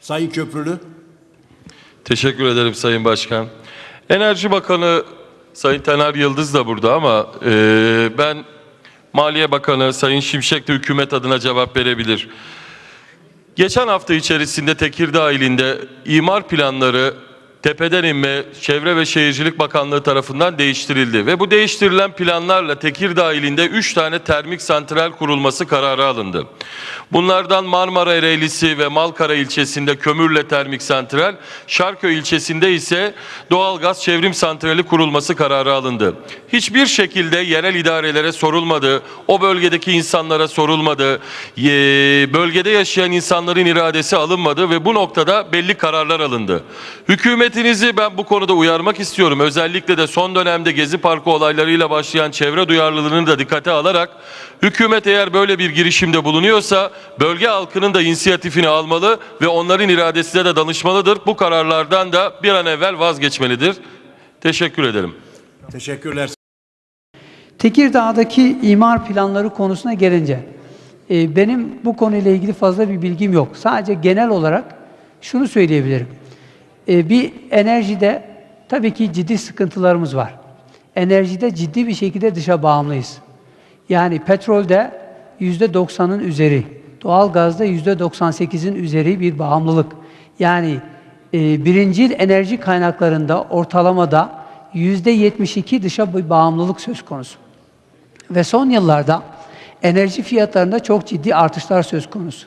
Sayın Köprülü. Teşekkür ederim Sayın Başkan. Enerji Bakanı Sayın Taner Yıldız da burada ama e, ben Maliye Bakanı Sayın Şimşek de hükümet adına cevap verebilir. Geçen hafta içerisinde Tekirdağ ilinde imar planları tepeden inme Çevre ve Şehircilik Bakanlığı tarafından değiştirildi ve bu değiştirilen planlarla Tekirdağ ilinde 3 tane termik santral kurulması kararı alındı. Bunlardan Marmara Ereğlisi ve Malkara ilçesinde kömürle termik santral, Şarköy ilçesinde ise doğalgaz çevrim santrali kurulması kararı alındı. Hiçbir şekilde yerel idarelere sorulmadı, o bölgedeki insanlara sorulmadı, bölgede yaşayan insanların iradesi alınmadı ve bu noktada belli kararlar alındı. Hükümetinizi ben bu konuda uyarmak istiyorum. Özellikle de son dönemde Gezi Parkı olaylarıyla başlayan çevre duyarlılığını da dikkate alarak hükümet eğer böyle bir girişimde bulunuyorsa bölge halkının da inisiyatifini almalı ve onların iradesine de danışmalıdır. Bu kararlardan da bir an evvel vazgeçmelidir. Teşekkür ederim. Teşekkürler. Tekirdağ'daki imar planları konusuna gelince, e, benim bu konuyla ilgili fazla bir bilgim yok. Sadece genel olarak şunu söyleyebilirim. E, bir enerjide tabii ki ciddi sıkıntılarımız var. Enerjide ciddi bir şekilde dışa bağımlıyız. Yani petrolde yüzde doksanın üzeri, doğalgazda yüzde 98'in üzeri bir bağımlılık. Yani e, birincil enerji kaynaklarında ortalamada yüzde 72 dışa bir bağımlılık söz konusu. Ve son yıllarda enerji fiyatlarında çok ciddi artışlar söz konusu.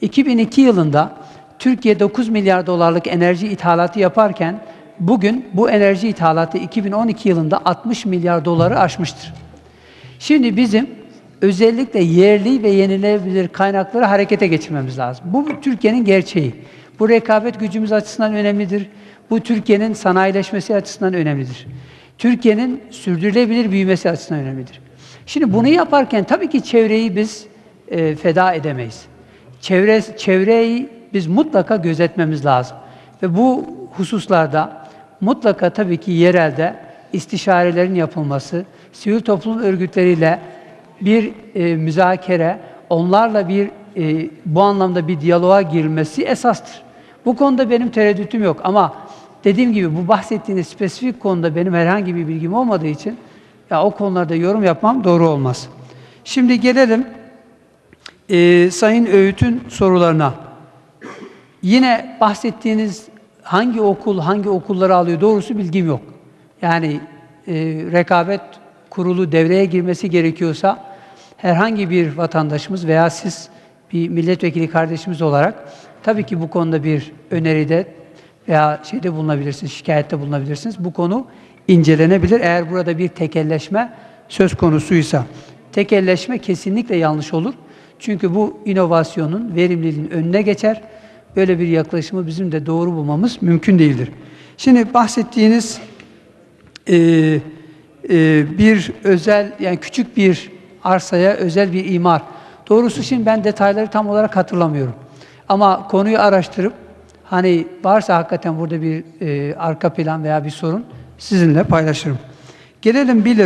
2002 yılında Türkiye 9 milyar dolarlık enerji ithalatı yaparken bugün bu enerji ithalatı 2012 yılında 60 milyar doları aşmıştır. Şimdi bizim özellikle yerli ve yenilenebilir kaynakları harekete geçirmemiz lazım. Bu Türkiye'nin gerçeği. Bu rekabet gücümüz açısından önemlidir. Bu Türkiye'nin sanayileşmesi açısından önemlidir. Türkiye'nin sürdürülebilir büyümesi açısından önemlidir. Şimdi bunu yaparken tabii ki çevreyi biz e, feda edemeyiz. Çevre, çevreyi biz mutlaka gözetmemiz lazım. Ve bu hususlarda mutlaka tabii ki yerelde istişarelerin yapılması, sivil toplum örgütleriyle bir e, müzakere, onlarla bir e, bu anlamda bir diyaloğa girilmesi esastır. Bu konuda benim tereddütüm yok ama dediğim gibi bu bahsettiğiniz spesifik konuda benim herhangi bir bilgim olmadığı için ya o konularda yorum yapmam doğru olmaz. Şimdi gelelim e, Sayın Öğüt'ün sorularına. Yine bahsettiğiniz hangi okul hangi okulları alıyor doğrusu bilgim yok. Yani e, rekabet kurulu devreye girmesi gerekiyorsa herhangi bir vatandaşımız veya siz bir milletvekili kardeşimiz olarak tabii ki bu konuda bir öneride veya şeyde bulunabilirsiniz, şikayette bulunabilirsiniz. Bu konu incelenebilir eğer burada bir tekelleşme söz konusuysa. Tekelleşme kesinlikle yanlış olur. Çünkü bu inovasyonun, verimliliğin önüne geçer. Böyle bir yaklaşımı bizim de doğru bulmamız mümkün değildir. Şimdi bahsettiğiniz e, e, bir özel, yani küçük bir arsaya özel bir imar. Doğrusu şimdi ben detayları tam olarak hatırlamıyorum. Ama konuyu araştırıp hani varsa hakikaten burada bir e, arka plan veya bir sorun sizinle paylaşırım. Gelelim bir